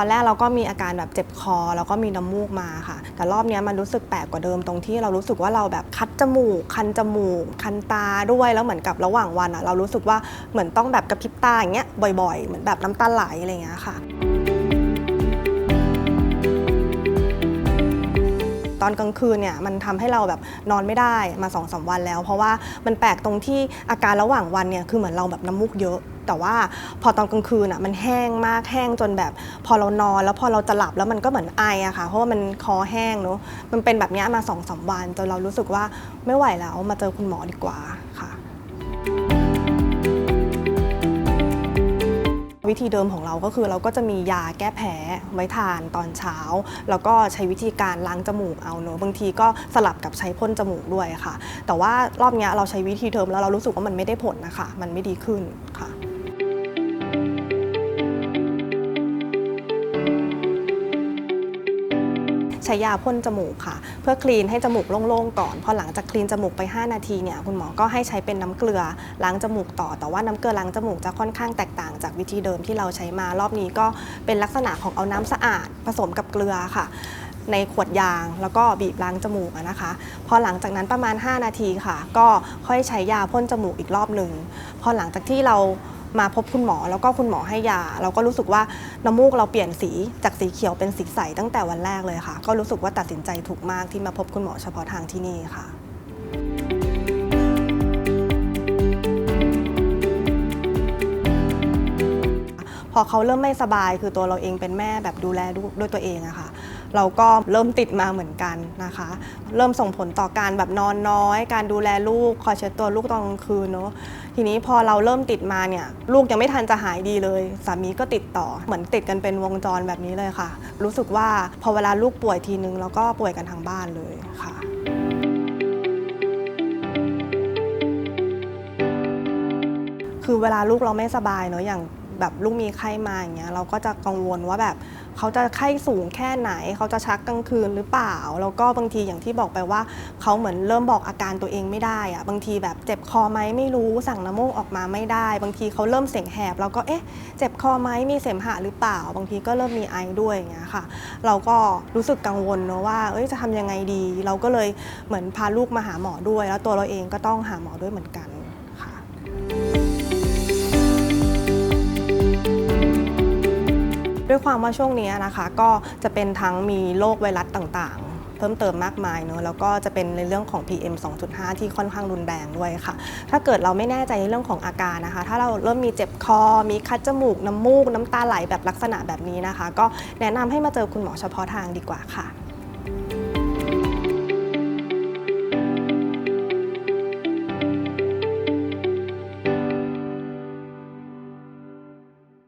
ตอนแรกเราก็มีอาการแบบเจ็บคอ แล้วก็มีน้ำมูกมาค่ะ แต่รอบนี้มันรู้สึกแปลกกว่าเดิมตรงที่เรารู้สึกว่าเราแบบคัดจมูก คันจมูก คันตาด้วยแล้วเหมือนกับระหว่างวันอะเรารู้สึกว่าเหมือนต้องแบบกระพริบตาอย่างเงี้ยบ่อยๆ เหมือนแบบน้ำตาไหลอะไรเงี้ยค่ะ อนกลางคืนเนี่ยมันทำให้เราแบบนอนไม่ได้มา2อสวันแล้ว เพราะว่ามันแปลกตรงที่อาการระหว่างวันเนี่ยคือเหมือนเราแบบน้ำมูกเยอะแต่ว่าพอตอนกลางคืนอะมันแห้งมากแห้งจนแบบ พอเรานอนแล้วพอเราจะหลับแล้วมันก็เหมือนไออะค่ะ เพราะว่ามันคอแห้งเนอะมันเป็นแบบนี้มาสองสาวันจนเรารู้สึกว่าไม่ไหวแล้วมาเจอคุณหมอดีกว่าค่ะ วิธีเดิมของเราก็คือเราก็จะมียาแก้แพ้ไว้ทานตอนเช้า แล้วก็ใช้วิธีการล้างจมูกเอาเนอะบางทีก็สลับกับใช้พ่นจมูกด้วยค่ะ แต่ว่ารอบนี้เราใช้วิธีเดิมแล้วเรารู้สึกว่ามันไม่ได้ผลนะคะ มันไม่ดีขึ้นค่ะ ใช้ยาพ่นจมูกค่ะ เพื่อคลีนให้จมูกโล่งๆก่อน พอหลังจากคลีนจมูกไป 5 นาทีเนี่ยคุณหมอก็ให้ใช้เป็นน้ำเกลือล้างจมูกต่อ แต่ว่าน้ำเกลือล้างจมูกจะค่อนข้างแตกต่างจากวิธีเดิมที่เราใช้มารอบนี้ก็เป็นลักษณะของเอาน้ำสะอาด ผสมกับเกลือค่ะในขวดยางแล้วก็บีบล้างจมูกนะคะ พอหลังจากนั้นประมาณ 5 นาทีค่ะ ก็ค่อยใช้ยาพ่นจมูกอีกรอบหนึ่ง พอหลังจากที่เรา มาพบคุณหมอแล้วก็คุณหมอให้ยา เราก็รู้สึกว่าน้ำมูกเราเปลี่ยนสีจากสีเขียวเป็นสีใสตั้งแต่วันแรกเลยค่ะ ก็รู้สึกว่าตัดสินใจถูกมากที่มาพบคุณหมอเฉพาะทางที่นี่ค่ะพอเขาเริ่มไม่สบายคือตัวเราเองเป็นแม่แบบดูแลด้วยตัวเองอะค่ะ เราก็เริ่มติดมาเหมือนกันนะคะ เริ่มส่งผลต่อการแบบนอนน้อย การดูแลลูกคอยเช็ดตัวลูกตอนกลางคืนเนาะทีนี้พอเราเริ่มติดมาเนี่ยลูกยังไม่ทันจะหายดีเลย สามีก็ติดต่อเหมือนติดกันเป็นวงจรแบบนี้เลยค่ะ รู้สึกว่าพอเวลาลูกป่วยทีนึงเราก็ป่วยกันทางบ้านเลยค่ะคือเวลาลูกเราไม่สบายเนอะอย่าง แบบลูกมีไข้มาอย่างเงี้ยเราก็จะกังวลว่าแบบเขาจะไข้สูงแค่ไหน เขาจะชักกลางคืนหรือเปล่า แล้วก็บางทีอย่างที่บอกไปว่า เขาเหมือนเริ่มบอกอาการตัวเองไม่ได้อะบางทีแบบเจ็บคอไหมไม่รู้สั่งน้ำมูกออกมาไม่ได้ บางทีเขาเริ่มเสียงแหบเราก็เอ๊ะเจ็บคอไหมมีเสมหะหรือเปล่า บางทีก็เริ่มมีไอด้วยอย่างเงี้ยค่ะ เราก็รู้สึกกังวลเนอะว่าเอ้ยจะทำยังไงดี เราก็เลยเหมือนพาลูกมาหาหมอด้วย แล้วตัวเราเองก็ต้องหาหมอด้วยเหมือนกัน ด้วยความว่าช่วงนี้นะคะ ก็จะเป็นทั้งมีโรคไวรัสต่างๆ เพิ่มเติมมากมายเนอะแล้วก็จะเป็นในเรื่องของ PM 2.5 ที่ค่อนข้างรุนแรงด้วยค่ะ ถ้าเกิดเราไม่แน่ใจในเรื่องของอาการนะคะ ถ้าเราเริ่มมีเจ็บคอ มีคัดจมูก น้ำมูก น้ำตาไหลแบบลักษณะแบบนี้นะคะ ก็แนะนำให้มาเจอคุณหมอเฉพาะทางดีกว่าค่ะ